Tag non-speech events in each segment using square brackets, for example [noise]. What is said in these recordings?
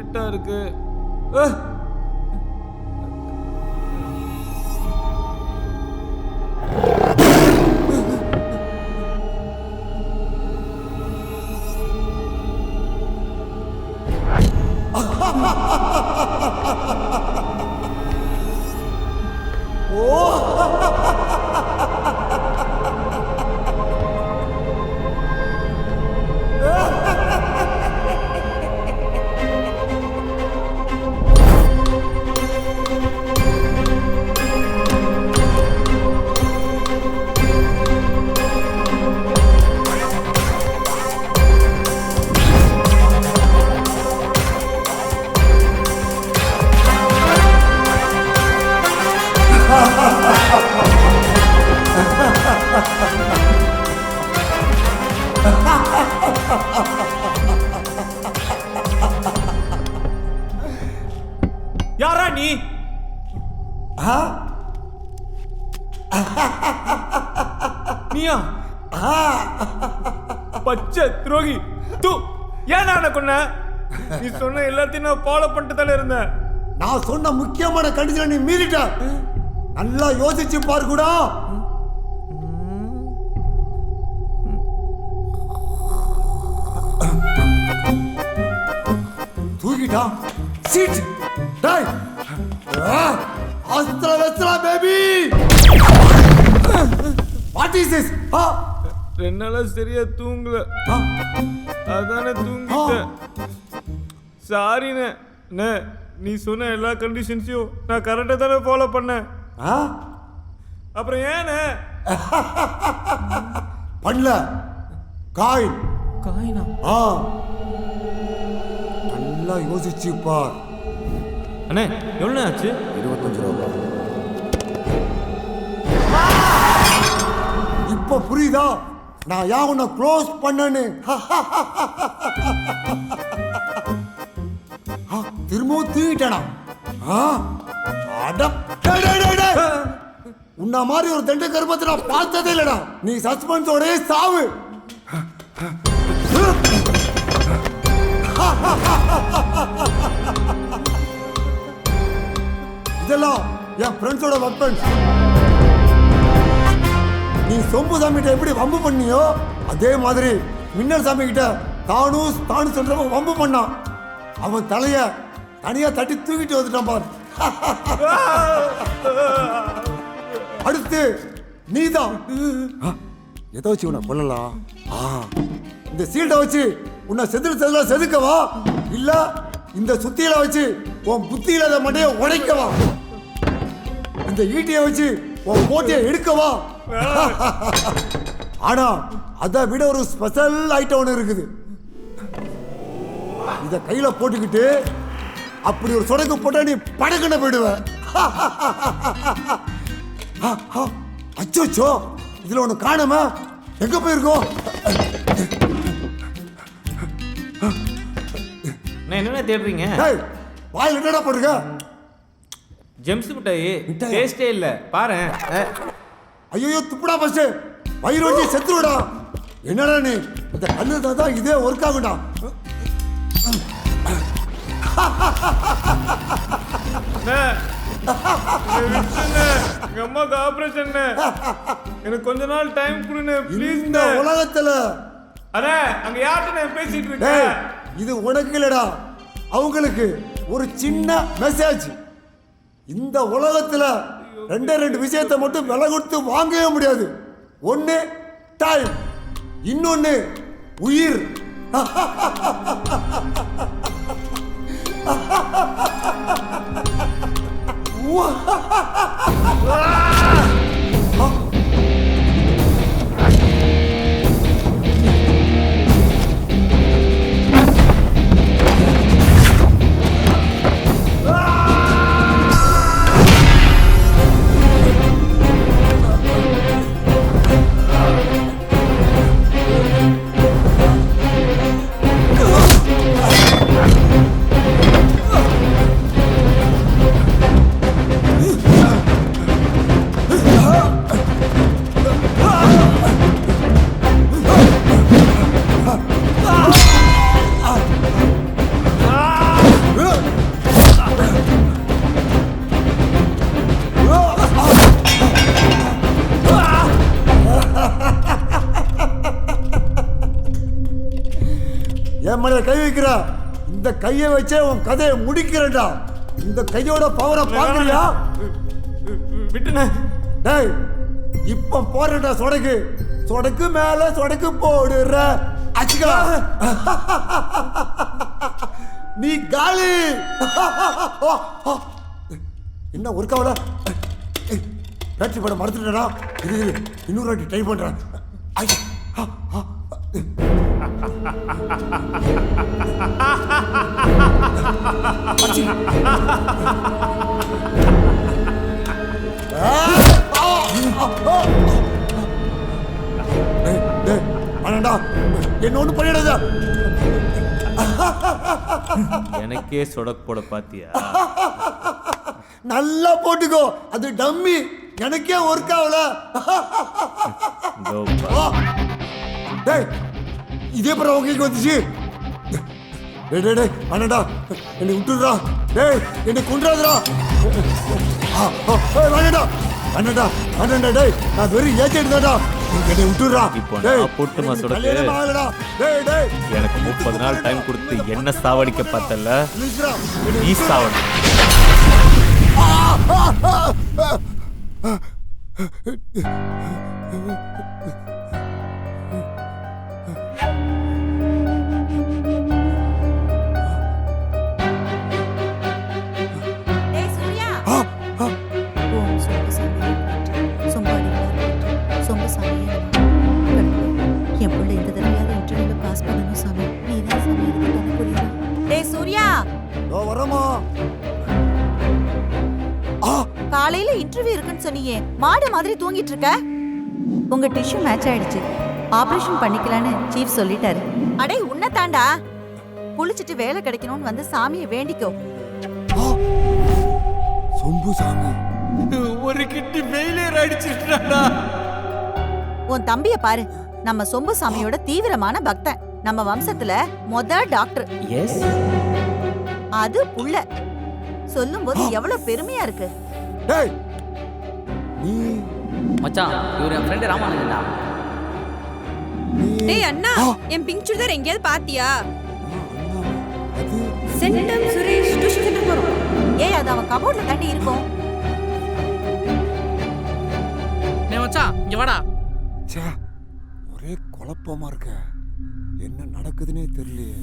இருட்டா இருக்கு. நீ. ஆ? நீயா. பச்சை துரோகி. தூ. ஏன் நான் கொன்ன நீ சொன்ன எல்லாத்தையும் நான் ஃபாலோ பண்ணிட்டு தானே இருந்தேன். நான் சொன்ன முக்கியமான கண்டிஷன் நீ மீறிட்ட. நல்லா யோசிச்சு பாரு கூட. தூக்கிட்டா. சீட். டேய். அஸ்திர வெஸ்திரா பேபி வாட் இஸ் திஸ் ரெண்டு நாளா சரியா தூங்கல. ஆ, அதானே தூங்கிட்டேன் சாரிண்ணே நீ சொன்ன எல்லா கண்டிஷன்ஸையும் நான் கரெக்டாக தானே ஃபாலோ பண்ணேன். ஆ. அப்புறம் ஏண்ணே [laughs] பண்ணல. காய். காயினா? ஆ. நல்லா யோசிச்சு பார். அண்ணே எவ்வளோ ஆச்சு இருபத்தஞ்சு ரூபா. இப்ப புரியுதா? நான் ஏன் உன்னை க்ளோஸ் பண்ணனு திரும்பவும் டேய். உன்ன மாதிரி ஒரு தண்டு கருப்பத்தை நான் பார்த்ததே இல்லடா. நீ சஸ்பென்ஸோடே சாவு. இதெல்லாம் என் ஃப்ரெண்ட்ஸோட வெப்பன்ஸ் நீ சொம்பு சாமிகிட்ட எப்படி வம்பு பண்ணியோ அதே மாதிரி மின்னல் சாமி கிட்ட தானும் தானும் சொல்றவன் வம்பு பண்ணான். அவன் தலைய தனியா தட்டி தூக்கிட்டு வந்துட்டான் பார். [laughs] அடுத்து நீதான். தான் எதை வச்சு உன்னை கொல்லலாம்? ஆ, இந்த சீல்டை வச்சு உன்னை செதுக்கு செதுல செதுக்கவா? இல்ல இந்த சுத்தியில வச்சு உன் புத்தியில அதை மட்டும் உடைக்கவா? இந்த ஈட்டியை வச்சு உன் போட்டியை எடுக்கவா [laughs] ஆனா அதை விட ஒரு ஸ்பெஷல் ஐட்டம் ஒன்று இருக்குது. இத கையில போட்டுக்கிட்டு அப்படி ஒரு சொடக்கு போட்டா நீ படக்குன போயிடுவ. [laughs] அச்சோச்சோ இதுல ஒண்ணு காணாம எங்க போயிருக்கோம்? நான் என்னென்ன தேடுறீங்க? வாயில் என்னடா போட்டுருக்க? ஜெம்ஸ் மிட்டாயி? டேஸ்டே இல்ல. பாரு. ஐயோ துப்புடா பஸ் வயிறு வண்டி செத்துருடா. என்னடா நீ? இந்த கல்லு தான் இதே ஒர்க் ஆகும்டா. எங்க அம்மாக்கு ஆபரேஷன் எனக்கு கொஞ்ச நாள் டைம் கொடுங்க ப்ளீஸ் இந்த உலகத்துல அண்ணே அங்க யார்கிட்ட நான் பேசிட்டு இருக்கேன்? இது உனக்கு இல்லடா. அவங்களுக்கு ஒரு சின்ன மெசேஜ் இந்த உலகத்தில் ரெண்டே ரெண்டு விஷயத்தை மட்டும் விலை கொடுத்து வாங்கவே முடியாது ஒன்று டைம் இன்னொன்று உயிர் [laughs] What? மேல கை வைக்கிற இந்த கையை வச்சே உன் கதையை முடிக்கிறேன்டா. இந்த கையோட பவரை பாக்குறியா விட்டுண்ணே டேய் இப்ப போறடா சொடக்கு. சொடக்கு மேல சொடக்கு போடுற. அச்சுக்கா. நீ காலி. என்ன ஒரு கவலை? பேட்டரி படம் மறந்துட்டா இது இன்னொரு வாட்டி ட்ரை பண்றேன். ஐ, வேணாம்டா. என்ன ஒண்ணு பண்ணிடாத எனக்கே சொடக் போட பாத்தியா? நல்லா போட்டுக்கோ. அது டம்மி. எனக்கே ஒர்க் ஆகல. டேய் இதே பிறகு உங்களுக்கு வந்துச்சு? டேய் டேய் டேய் வேணாம்டா என்னை விட்டுடுறா. டேய் என்னை கொண்டாதுடா வேணாடா வேணாடா வேணாடா டேய் நான் வெறும் ஏஜென்ட் தான்டா என்னை விட்டுடுறா. இப்போ நான் டேய், போட்டுமா எனக்கு முப்பது நாள் டைம் கொடுத்து என்ன சாவடிக்க பார்த்தல நீ. சாவடி. டேய் சூர்யா. இதோ வரமா ஆ. காலையில இன்டர்வியூ இருக்குன்னு சொன்னியே. மாடு மாதிரி தூங்கிட்டு இருக்க? உங்க டிஷ்யூ மேட்ச் ஆயிடுச்சு. ஆபரேஷன் பண்ணிக்கலான்னு சீஃப் சொல்லிட்டாரு. அடே உன்னை தாண்டா. குளிச்சிட்டு வேலை கிடைக்கணும்னு வந்து சாமியை வேண்டிக்கோ. ஆ. சொம்பு சாமி. ஒரு கிட்டி ஃபெயிலியர் அடிச்சிட்டாடா உன் தம்பிய பாரு. நம்ம சொம்பு சாமியோட தீவிரமான பக்தன். நம்ம வம்சத்துல மொத டாக்டர். எஸ் அது புள்ள. சொல்லும்போது எவ்வளவு பெருமையா இருக்கு. டேய் நீ மச்சான் இவர் என் ஃப்ரெண்டு ராமானுஜன்டா நீ டேய் அண்ணா. என் பிங்க் சுடிதார் எங்கேயாவது பாத்தியா? அது சென்டம் சுரேஷ் டியூஷன் போறோம் ஏய் அது அவன் கபோர்ட்ல தாண்டி இருக்கும். டேய் மச்சான் இங்க வாடா. ச்சே ஒரே குழப்பமா இருக்க. நடக்குதுன்னே தெரியலையே.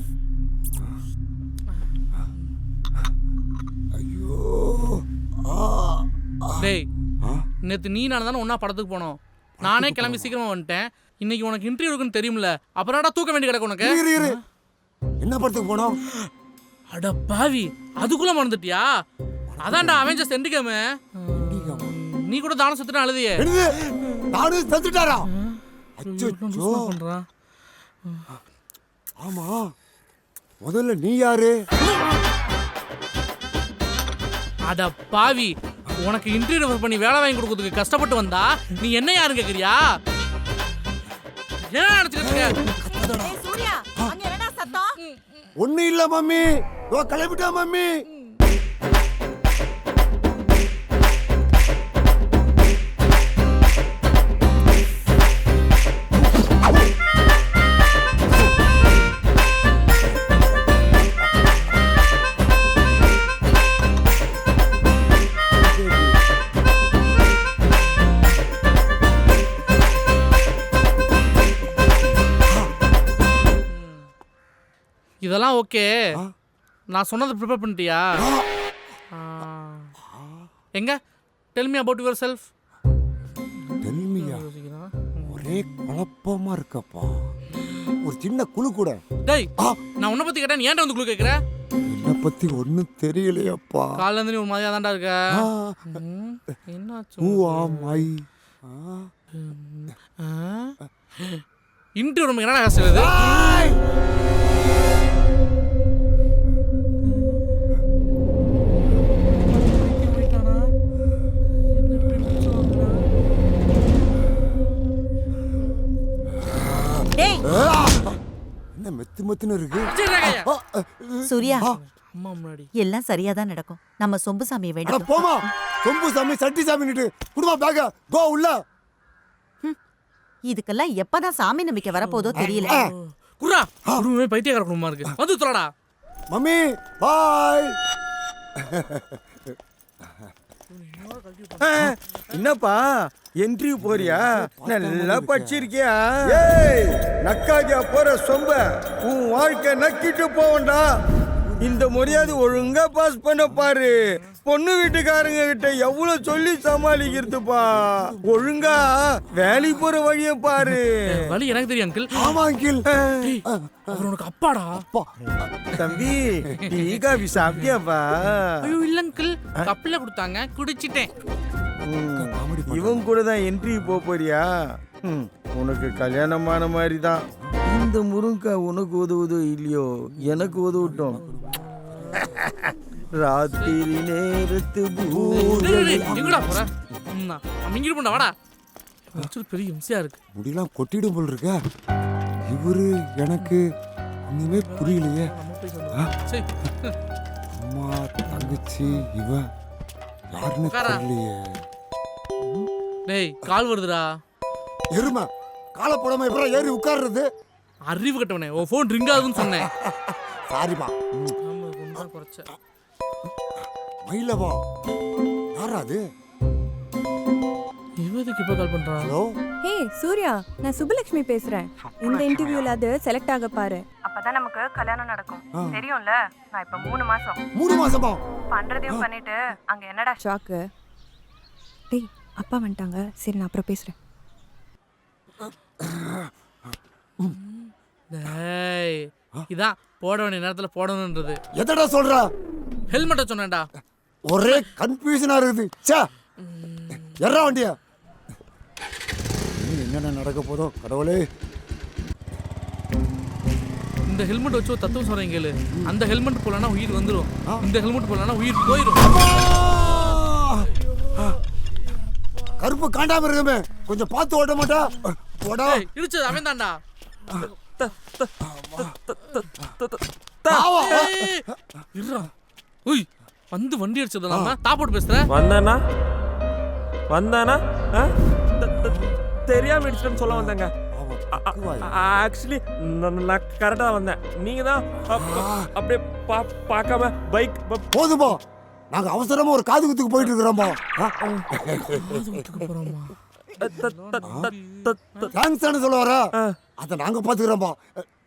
ஐயோ டேய் நேத்து நீ நான் தானே ஒண்ணா படத்துக்கு போனோம். நானே கிளம்பி சீக்கிரமா வந்துட்டேன். இன்னைக்கு உனக்கு இன்டர்வியூ இருக்குன்னு தெரியும்ல. அப்புறம்டா தூக்க வேண்டி கிடக்கு உனக்கு? இரு, இரு இரு. என்ன படத்துக்கு போனோம்? அட பாவி அதுக்குள்ள மறந்துட்டியா? அதான்டா அவெஞ்சர்ஸ் எண்டு கேமு? நீ கூட தானம் சுத்தினா அழுதியே. நானும் செத்துட்டாரா? அச்சோ பண்றான் ஆமா. முதல்ல நீ யாரு? அட பாவி உனக்கு இன்டர்வியூ பண்ணி வேலை வாங்கி கொடுக்கறதுக்கு கஷ்டப்பட்டு வந்தா நீ என்ன யாருன்னு கேக்குறியா? என்ன நினைச்சுக்கிட்டு ஒண்ணு இல்ல மம்மி. ஓ கிளம்பிட்டா மம்மி. ஓகே. நான் சொன்னதை ப்ரிப்பேர் பண்ணிட்டியா. எங்க tell me about yourself டெல்மியா ஒரே குழப்பமா இருக்கப்பா ஒரு சின்ன குழு கூட டேய். நான் உன்னை பத்தி கேட்டா நீ ஏன்டா வந்து குழு கேக்குற என்னை பத்தி ஒண்ணும் தெரியலையப்பா காலைல இருந்து ஒரு மாதிரியா தான்டா இருக்க என்னாச்சு who உனக்கு? am I? ஆ. ஆ? இன்டர்வியூ ரொம்ப என்னடா கஷ்டம் இது டேய்! என்ன மெத்து மெத்துன்னு இருக்கு? சூர்யா. ஆ. அம்மா முன்னாடி. எல்லாம் சரியா தான் நடக்கும். நம்ம சொம்பு சாமியை வேண்டிக்கோ. போமா சொம்பு சாமி சட்டி சாமின்னுட்டு குடுமா பேக கோ உள்ள. இதுக்கெல்லாம் எப்பதான் சாமி நம்பிக்கை வரப்போதோ தெரியல. குர்ரா குடும்பமே பைத்தியக்கார குடும்பமா இருக்கு. வந்து தொலைடா. மம்மி பாய் [laughs] என்னப்பா? என்ட்ரி போறியா? நல்லா படிச்சிருக்கியா? ஏய் நக்காஜா போற சொம்ப. உன் வாழ்க்கை நக்கிட்டு போவண்டா இந்த முறையாவது ஒழுங்கா பாஸ் பண்ண பாரு. பொண்ணு வீட்டுக்காரங்க கிட்ட எவ்வளவு சொல்லி சமாளிக்கிறதுப்பா? ஒழுங்கா வேலைக்கு போற வழிய பாரு. வழி எனக்கு தெரியும் அங்கிள் ஆமா அங்கிள் அவர் உனக்கு அப்பாடா? அப்பா. தம்பி டீ காபி சாப்பிட்டியாப்பா? ஐயோ இல்ல அங்கிள் கப்பில கொடுத்தாங்க குடிச்சிட்டேன். இவன் கூட தான் என்ட்ரி போக போறியா? உனக்கு கல்யாணமான மாதிரி தான் இந்த முருங்கா உனக்கு உதவுதோ இல்லையோ? எனக்கு உதவட்டும். ராத்திரி நேரத்து மிங்கிட்டு பண்ண வாடா. பெரிய இம்சையா இருக்கு. முடியெல்லாம் கொட்டிடும் போல் இருக்க. இவரு எனக்கு ஒண்ணுமே புரியலையே. அம்மா தங்கச்சி இவன் யாருன்னு. தெரியலையே. டேய் கால் வருதுடா. எருமை காலை போடாம எப்பறம் ஏறி உட்கார்றது? அறிவு கட்டவனே உன் ஃபோன் ரிங் ஆகுதுன்னு சொன்னேன். [laughs] சாரிமா ஆமா, ஒண்ணுதான் குறைச்ச. மயிலவா? யாரா அது? இவன் எதுக்கு இப்ப கால் பண்றான் ஹலோ? ஹே சூர்யா நான் சுபலட்சுமி பேசுறேன். இந்த இன்டர்வியூல அது செலக்ட் ஆக பாரு. அப்பதான் நமக்கு கல்யாணம் நடக்கும். தெரியும்ல? நான் இப்ப மூணு மாசம். மூணு மாசமா? பண்றதையும் பண்ணிட்டு அங்க என்னடா? ஷாக்கு டேய் அப்பா வந்துட்டாங்க. சரி நான் அப்புறம் பேசுறேன். டேய் இதான் போட வேண்டிய நேரத்துல போடணுன்றது எதடா சொல்ற? ஹெல்மெட்டை சொன்னேன்டா. ஒரே கன்ஃபியூஷனா இருக்குது. ச்சே! எறா வண்டியா. என்னென்ன நடக்க போதோ கடவுளே. இந்த ஹெல்மெட் வச்சு தத்துவம் சொல்றேன் கேளு. அந்த ஹெல்மெட் போலனா உயிர் வந்துரும். இந்த ஹெல்மெட் போலனா உயிர் போயிரும். கருப்பு காண்டாம இருக்குமே. கொஞ்சம் பார்த்து ஓட்ட மாட்டா. போடா. இடிச்சது அவன் தான்டா உய் வந்து வண்டி அடிச்சது இல்லாம தாப்போட்டு பேசுற வந்தானா? வந்தானா? ஆ? த- த- தெரியாம இடிச்சிட்டேன்னு சொல்ல வந்தேங்க. ஆக்சுவலி நான் கரெக்டாக வந்தேன். நீங்க தான் அப்படியே பா பார்க்காம பைக் போதுமா நாங்க அவசரமா ஒரு காது குத்துக்கு போயிட்டு இருக்கிறோம்பா. தேங்க்ஸ் சொல்ல வர? அதை நாங்க பாத்துக்கிறோம்பா.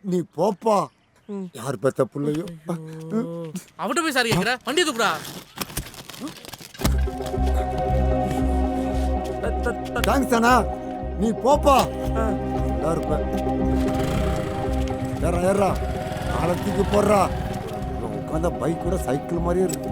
நீ போப்பா. யார் பெத்த பிள்ளையோ? அவட்ட போய் சாரி கேக்குற வண்டி தூக்குடா. தேங்க்ஸ் அண்ணா நீ போப்பா. நல்லா இருப்ப. ஏறா ஏறா. காலத்துக்கு போடுறா. உட்காந்த பைக் கூட சைக்கிள் மாதிரியே இருக்கு.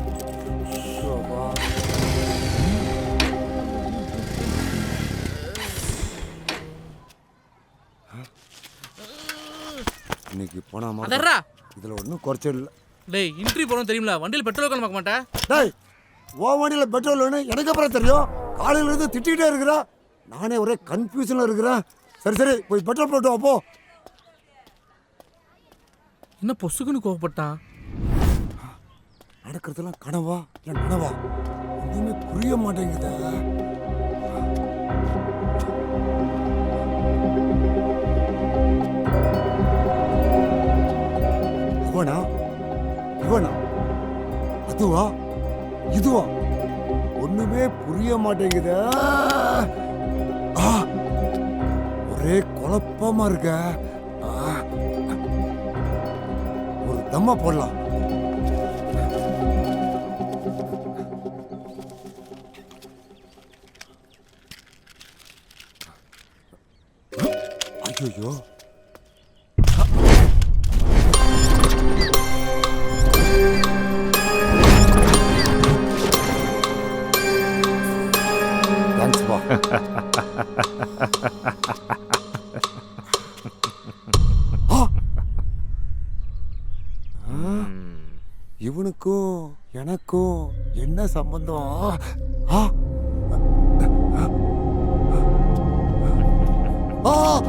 இன்னைக்கு போனா மாதிரி அதர்றா. இதுல ஒன்றும் குறைச்சல் இல்லை. டேய் இன்ட்ரி போறோம் தெரியுமில வண்டியில் பெட்ரோல் கலக்க மாட்டேன். டேய் ஓ வண்டியில் பெட்ரோல் வேணும் எனக்கு அப்புறம் தெரியும். காலையில இருந்து திட்டிகிட்டே இருக்கிறா. நானே ஒரே கன்ஃபியூஷனில் இருக்கிறேன். சரி சரி போய் பெட்ரோல் போட்டு வா, போ. என்ன பொசுக்குன்னு கோவப்பட்டான் நடக்கிறதெல்லாம் கனவா இல்லை நனவா? ஒன்றுமே புரிய மாட்டேங்குதே. இவனா இவனா அதுவா இதுவா ஒண்ணுமே புரிய மாட்டேங்குதே ஆ! ஒரே குழப்பமா இருக்க ஆ! ஒரு தம்மா போடலாம் ஐயோ என்ன சம்பந்தம் ஆ! ஆ!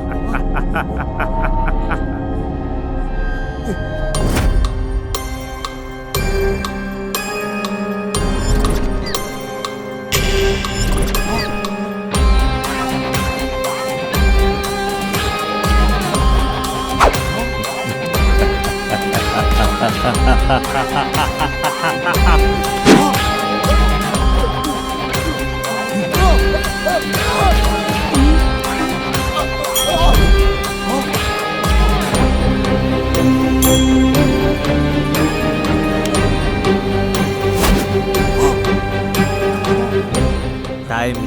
[laughs] டைம்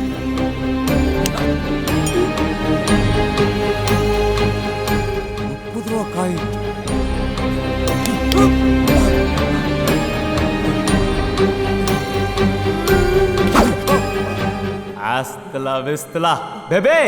முப்பது ரூபா காய் Hasta la vista, bebé.